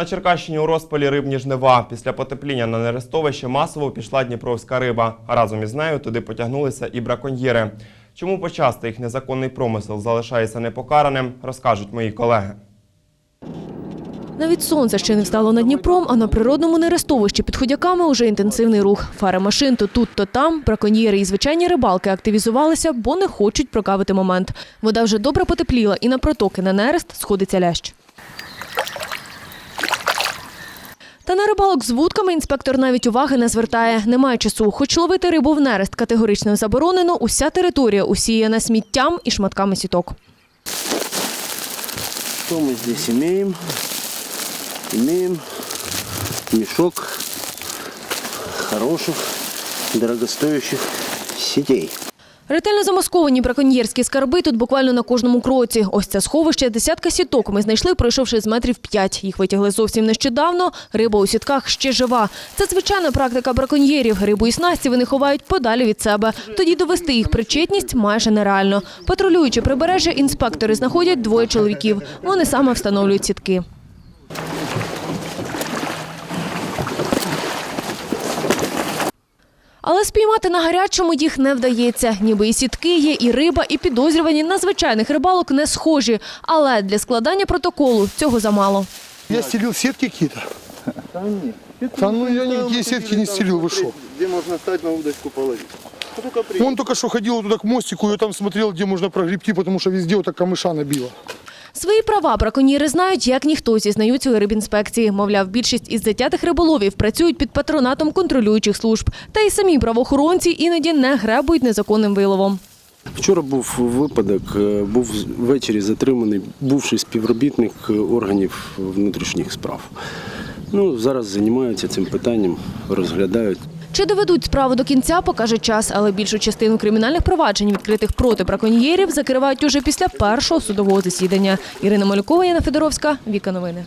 На Черкащині у розпалі рибні жнива. Після потепління на нерестовище масово пішла дніпровська риба. А разом із нею туди потягнулися і браконьєри. Чому почасти їх незаконний промисел залишається непокараним, розкажуть мої колеги. Навіть сонце ще не встало над Дніпром, а на природному нерестовищі під ходяками уже інтенсивний рух. Фари машин то тут, то там. Браконьєри і звичайні рибалки активізувалися, бо не хочуть прокавити момент. Вода вже добре потепліла, і на протоки на нерест сходиться лящ. Та на рибалок з вудками інспектор навіть уваги не звертає. Немає часу. Хоч ловити рибу в нерест категорично заборонено, уся територія усіяна сміттям і шматками сіток. Что мы здесь имеем? Имеем мешок хороших, дорогостоящих сетей. Ретельно замасковані браконьєрські скарби тут буквально на кожному кроці. Ось це сховище десятка сіток ми знайшли, пройшовши з метрів п'ять. Їх витягли зовсім нещодавно. Риба у сітках ще жива. Це звичайна практика браконьєрів. Рибу і снасті вони ховають подалі від себе. Тоді довести їх причетність майже нереально. Патрулюючи прибережжя, інспектори знаходять двоє чоловіків. Вони саме встановлюють сітки. Але спіймати на гарячому їх не вдається. Ніби і сітки є, і риба, і підозрювані на звичайних рибалок не схожі. Але для складання протоколу цього замало. Я стелил сетки какие-то. Да ну я никакие сетки не стелил, вы что? Где можно встать на удочку половить? Ну. Он только что ходил туда к мостику и там смотрел, где можно прогребти, потому что везде вот так камыша набило. Свої права браконьєри знають, як ніхто зізнаються у рибінспекції. Мовляв, більшість із затятих риболовів працюють під патронатом контролюючих служб. Та й самі правоохоронці іноді не гребують незаконним виловом. Вчора був випадок, е, був ввечері затриманий бувший співробітник е, органів внутрішніх справ. Ну, зараз займаються цим питанням, розглядають. Чи доведуть справу до кінця, покаже час, але більшу частину кримінальних проваджень, відкритих проти браконьєрів, закривають уже після першого судового засідання. Ірина Малюкова, Яна Федоровська, Віка Новини.